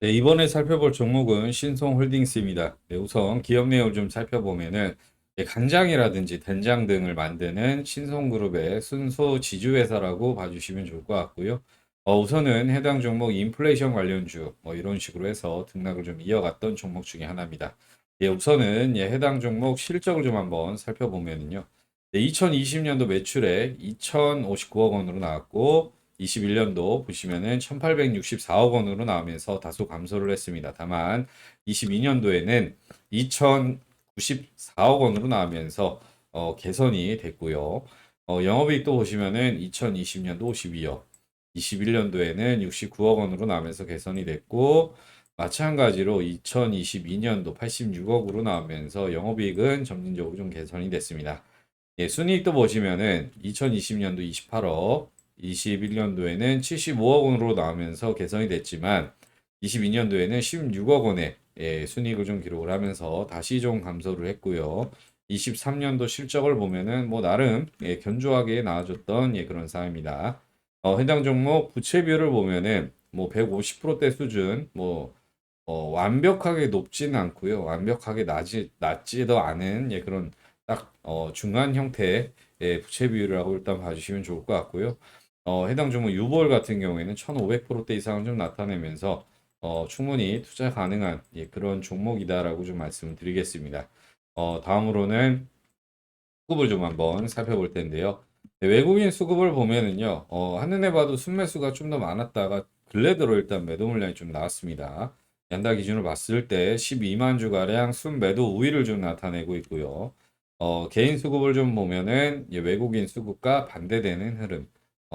네, 이번에 살펴볼 종목은 신송홀딩스입니다. 네, 우선 기업 내용을 좀 살펴보면은 네, 간장이라든지 된장 등을 만드는 신송그룹의 순소 지주회사라고 봐주시면 좋을 것 같고요. 어, 우선은 해당 종목 인플레이션 관련주 뭐 이런 식으로 해서 등락을 좀 이어갔던 종목 중에 하나입니다. 예, 우선은 예, 해당 종목 실적을 좀 한번 살펴보면은요. 네, 2020년도 매출액 2,059억 원으로 나왔고 21년도 보시면은 1,864억 원으로 나오면서 다소 감소를 했습니다. 다만 22년도에는 2,094억 원으로 나오면서 어, 개선이 됐고요. 어, 영업이익도 보시면은 2020년도 52억, 21년도에는 69억 원으로 나오면서 개선이 됐고 마찬가지로 2022년도 86억으로 나오면서 영업이익은 점진적으로 좀 개선이 됐습니다. 예, 순이익도 보시면은 2020년도 28억, 21년도에는 75억 원으로 나오면서 개선이 됐지만 22년도에는 16억 원의 예, 순이익을 좀 기록을 하면서 다시 좀 감소를 했고요. 23년도 실적을 보면은 뭐 나름 예, 견조하게 나와줬던 예, 그런 상황입니다. 어, 해당 종목 부채 비율을 보면은 뭐 150%대 수준 뭐 어, 완벽하게 높지는 않고요. 완벽하게 낮지 낮지도 않은 예, 그런 딱 어, 중간 형태의 예, 부채 비율이라고 일단 봐주시면 좋을 것 같고요. 어, 해당 종목 유볼 같은 경우에는 1,500%대 이상을 좀 나타내면서 어, 충분히 투자 가능한 예, 그런 종목이다라고 좀 말씀을 드리겠습니다. 어, 다음으로는 수급을 좀 한번 살펴볼 텐데요. 네, 외국인 수급을 보면은요, 어, 한눈에 봐도 순매수가 좀 더 많았다가 근래 들어 일단 매도 물량이 좀 나왔습니다. 연다 기준으로 봤을 때 12만 주가량 순매도 우위를 좀 나타내고 있고요. 어, 개인 수급을 좀 보면은 예, 외국인 수급과 반대되는 흐름.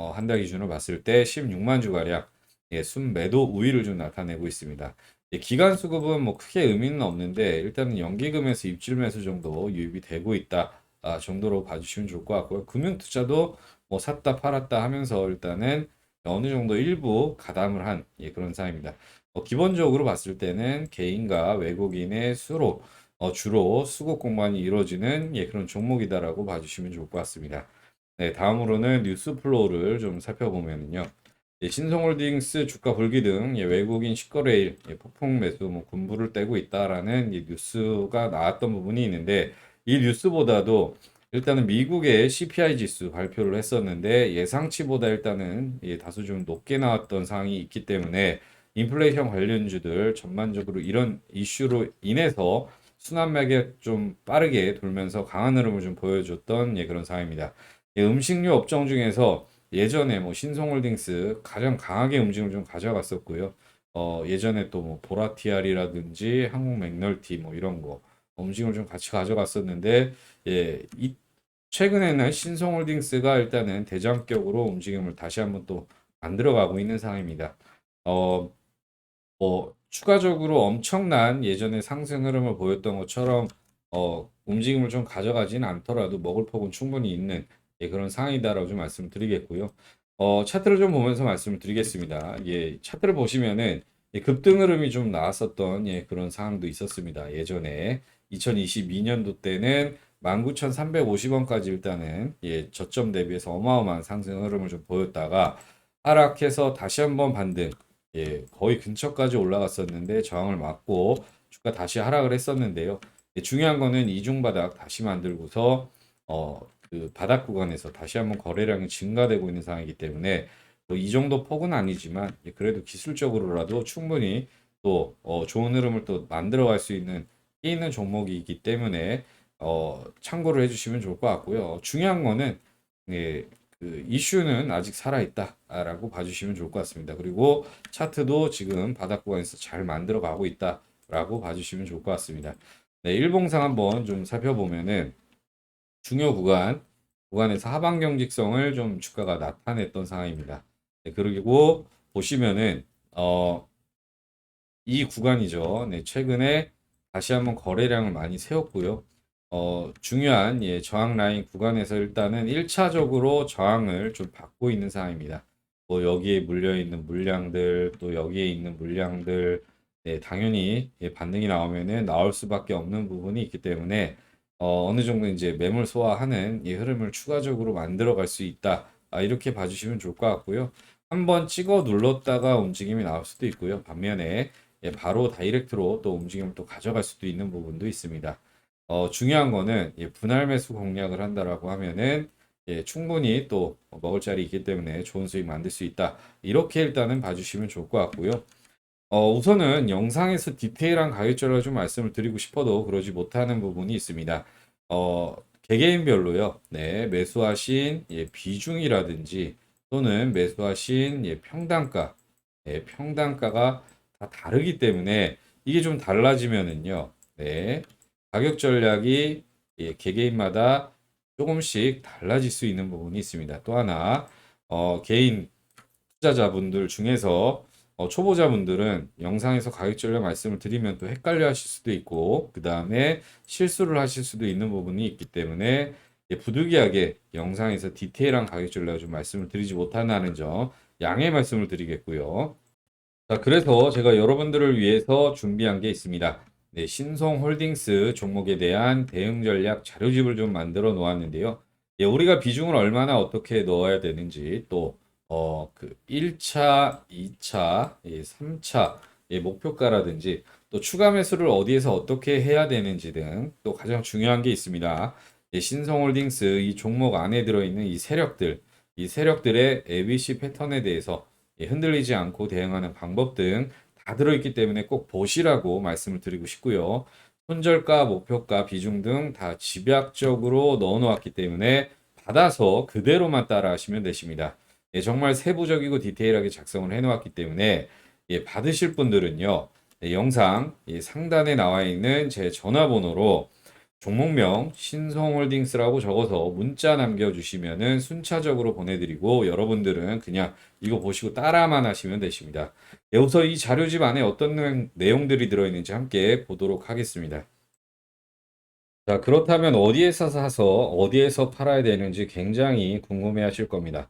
어, 한 달 기준으로 봤을 때 16만 주가량 예, 순매도 우위를 좀 나타내고 있습니다. 예, 기간 수급은 뭐 크게 의미는 없는데 일단은 연기금에서 입질 매수 정도 유입이 되고 있다 아, 정도로 봐주시면 좋을 것 같고요. 금융 투자도 뭐 샀다 팔았다 하면서 일단은 어느 정도 일부 가담을 한 예, 그런 상황입니다. 어, 기본적으로 봤을 때는 개인과 외국인의 수로 어, 주로 수급 공방이 이루어지는 예, 그런 종목이다라고 봐주시면 좋을 것 같습니다. 네, 다음으로는 뉴스 플로우를 좀 살펴보면요. 예, 신성홀딩스 주가 불기 등 예, 외국인 식거래일 예, 폭풍 매수 뭐 군부를 떼고 있다라는 예, 뉴스가 나왔던 부분이 있는데 이 뉴스보다도 일단은 미국의 CPI 지수 발표를 했었는데 예상치보다 일단은 예, 다소 좀 높게 나왔던 상황이 있기 때문에 인플레이션 관련주들 전반적으로 이런 이슈로 인해서 순환매가 좀 빠르게 돌면서 강한 흐름을 좀 보여줬던 예, 그런 상황입니다. 예, 음식료 업종 중에서 예전에 뭐 신성홀딩스 가장 강하게 움직임을 좀 가져갔었고요. 어, 예전에 또 뭐 보라티알이라든지 한국 맥널티 뭐 이런 거 움직임을 좀 같이 가져갔었는데 예, 이 최근에는 신성홀딩스가 일단은 대장격으로 움직임을 다시 한번 또 만들어가고 있는 상황입니다. 어, 뭐 추가적으로 엄청난 예전에 상승 흐름을 보였던 것처럼 어, 움직임을 좀 가져가지는 않더라도 먹을 폭은 충분히 있는 예, 그런 상황이다라고 좀 말씀드리겠고요. 어, 차트를 좀 보면서 말씀을 드리겠습니다. 예, 차트를 보시면은 예, 급등 흐름이 좀 나왔었던 예, 그런 상황도 있었습니다. 예전에 2022년도 때는 19,350원까지 일단은 예, 저점 대비해서 어마어마한 상승 흐름을 좀 보였다가 하락해서 다시 한번 반등 예, 거의 근처까지 올라갔었는데 저항을 맞고 주가 다시 하락을 했었는데요. 예, 중요한 거는 이중 바닥 다시 만들고서 어, 그 바닥 구간에서 다시 한번 거래량이 증가되고 있는 상황이기 때문에 뭐 이 정도 폭은 아니지만 예, 그래도 기술적으로라도 충분히 또 어, 좋은 흐름을 또 만들어 갈 수 있는 끼 있는 종목이기 때문에 어, 참고를 해주시면 좋을 것 같고요. 중요한 거는 예, 그 이슈는 아직 살아있다라고 봐주시면 좋을 것 같습니다. 그리고 차트도 지금 바닥 구간에서 잘 만들어 가고 있다라고 봐주시면 좋을 것 같습니다. 네, 일봉상 한번 좀 살펴보면은 중요 구간, 구간에서 하방 경직성을 좀 주가가 나타냈던 상황입니다. 네, 그리고 보시면은 어, 이 구간이죠. 네, 최근에 다시 한번 거래량을 많이 세웠고요. 어, 중요한 예, 저항 라인 구간에서 일단은 1차적으로 저항을 좀 받고 있는 상황입니다. 뭐 여기에 물려 있는 물량들 또 여기에 있는 물량들 네, 당연히 예, 반등이 나오면은 나올 수밖에 없는 부분이 있기 때문에 어, 어느 정도 이제 매물 소화하는 이 흐름을 추가적으로 만들어 갈 수 있다. 아, 이렇게 봐주시면 좋을 것 같고요. 한번 찍어 눌렀다가 움직임이 나올 수도 있고요. 반면에 예, 바로 다이렉트로 또 움직임을 또 가져갈 수도 있는 부분도 있습니다. 어, 중요한 거는 예, 분할 매수 공략을 한다라고 하면은 예, 충분히 또 먹을 자리 있기 때문에 좋은 수익 만들 수 있다. 이렇게 일단은 봐주시면 좋을 것 같고요. 어, 우선은 영상에서 디테일한 가격전략을 좀 말씀을 드리고 싶어도 그러지 못하는 부분이 있습니다. 어, 개개인별로요. 네, 매수하신 예, 비중이라든지 또는 매수하신 예, 평단가, 예, 평단가가 다 다르기 때문에 이게 좀 달라지면은요. 네, 가격 전략이 예, 개개인마다 조금씩 달라질 수 있는 부분이 있습니다. 또 하나 어, 개인 투자자분들 중에서 어, 초보자분들은 영상에서 가격 전략 말씀을 드리면 또 헷갈려 하실 수도 있고 그 다음에 실수를 하실 수도 있는 부분이 있기 때문에 예, 부득이하게 영상에서 디테일한 가격 전략을 좀 말씀을 드리지 못한다는 점 양해 말씀을 드리겠고요. 자, 그래서 제가 여러분들을 위해서 준비한 게 있습니다. 네, 신성 홀딩스 종목에 대한 대응 전략 자료집을 좀 만들어 놓았는데요. 예, 우리가 비중을 얼마나 어떻게 넣어야 되는지 또 어, 그 1차, 2차, 예, 3차 예, 목표가라든지 또 추가 매수를 어디에서 어떻게 해야 되는지 등 또 가장 중요한 게 있습니다. 예, 신성홀딩스 이 종목 안에 들어있는 이 세력들, 이 세력들의 ABC 패턴에 대해서 예, 흔들리지 않고 대응하는 방법 등 다 들어있기 때문에 꼭 보시라고 말씀을 드리고 싶고요. 손절가, 목표가, 비중 등 다 집약적으로 넣어 놓았기 때문에 받아서 그대로만 따라 하시면 되십니다. 예, 정말 세부적이고 디테일하게 작성을 해 놓았기 때문에 예, 받으실 분들은요. 예, 영상 예, 상단에 나와 있는 제 전화번호로 종목명 신성홀딩스라고 적어서 문자 남겨주시면은 순차적으로 보내드리고 여러분들은 그냥 이거 보시고 따라만 하시면 되십니다. 예, 우선 이 자료집 안에 어떤 내- 내용들이 들어있는지 함께 보도록 하겠습니다. 자, 그렇다면 어디에서 사서 어디에서 팔아야 되는지 굉장히 궁금해 하실 겁니다.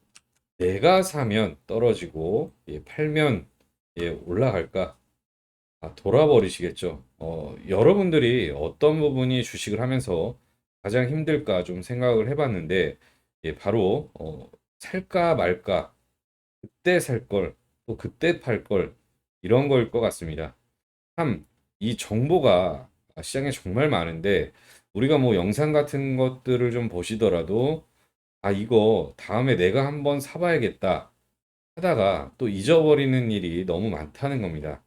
내가 사면 떨어지고, 예, 팔면 예, 올라갈까? 아, 돌아버리시겠죠. 어, 여러분들이 어떤 부분이 주식을 하면서 가장 힘들까 좀 생각을 해봤는데, 예, 바로, 어, 살까 말까, 그때 살 걸, 또 그때 팔 걸, 이런 거일 것 같습니다. 참, 이 정보가 시장에 정말 많은데, 우리가 뭐 영상 같은 것들을 좀 보시더라도, 아, 이거 다음에 내가 한번 사봐야겠다 하다가 또 잊어버리는 일이 너무 많다는 겁니다.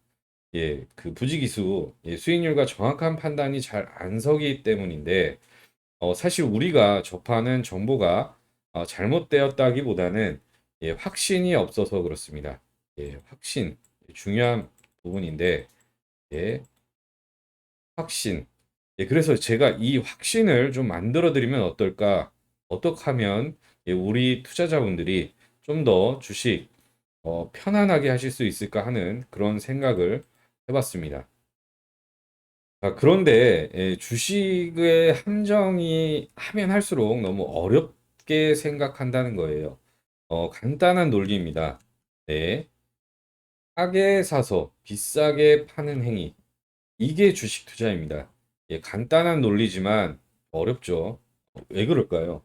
예, 그 부지기수, 예, 수익률과 정확한 판단이 잘 안 서기 때문인데, 어, 사실 우리가 접하는 정보가 어, 잘못되었다기보다는 예, 확신이 없어서 그렇습니다. 예, 확신 중요한 부분인데 예, 확신. 예, 그래서 제가 이 확신을 좀 만들어 드리면 어떨까? 어떻게 하면 예, 우리 투자자분들이 좀 더 주식 어, 편안하게 하실 수 있을까 하는 그런 생각을 해봤습니다. 아, 그런데 예, 주식의 함정이 하면 할수록 너무 어렵게 생각한다는 거예요. 어, 간단한 논리입니다. 네. 싸게 사서 비싸게 파는 행위. 이게 주식 투자입니다. 예, 간단한 논리지만 어렵죠. 왜 그럴까요?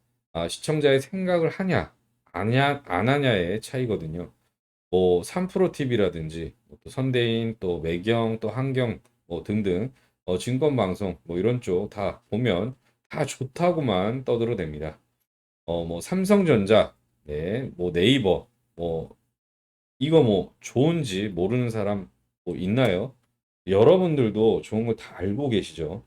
아, 시청자의 생각을 하냐, 아냐, 안 하냐의 차이거든요. 뭐 3프로 TV라든지 또 선대인, 또 매경, 또 한경 뭐 등등 어, 증권방송 뭐 이런 쪽 다 보면 다 좋다고만 떠들어댑니다. 어, 뭐 삼성전자, 네, 뭐 네이버, 뭐 이거 뭐 좋은지 모르는 사람 뭐 있나요? 여러분들도 좋은 거 다 알고 계시죠?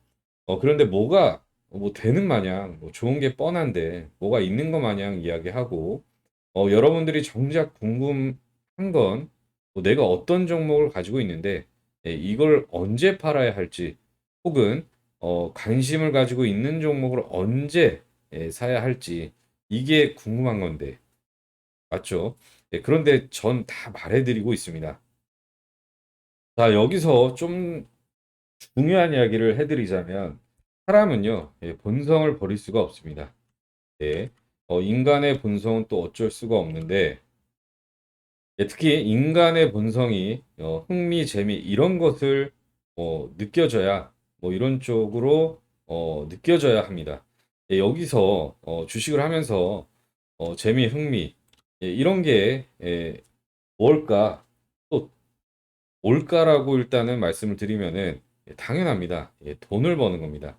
어, 그런데 뭐가 뭐 되는 마냥 뭐 좋은 게 뻔한데 뭐가 있는 것 마냥 이야기하고 어, 여러분들이 정작 궁금한 건 뭐 내가 어떤 종목을 가지고 있는데 예, 이걸 언제 팔아야 할지 혹은 어, 관심을 가지고 있는 종목을 언제 예, 사야 할지 이게 궁금한 건데 맞죠? 예, 그런데 전 다 말해드리고 있습니다. 자, 여기서 좀 중요한 이야기를 해드리자면 사람은요, 예, 본성을 버릴 수가 없습니다. 예, 어, 인간의 본성은 또 어쩔 수가 없는데 예, 특히 인간의 본성이 어, 흥미, 재미 이런 것을 어, 느껴져야 뭐 이런 쪽으로 어, 느껴져야 합니다. 예, 여기서 어, 주식을 하면서 어, 재미, 흥미 예, 이런 게 예, 뭘까? 또 뭘까라고 일단은 말씀을 드리면은 예, 당연합니다. 예, 돈을 버는 겁니다.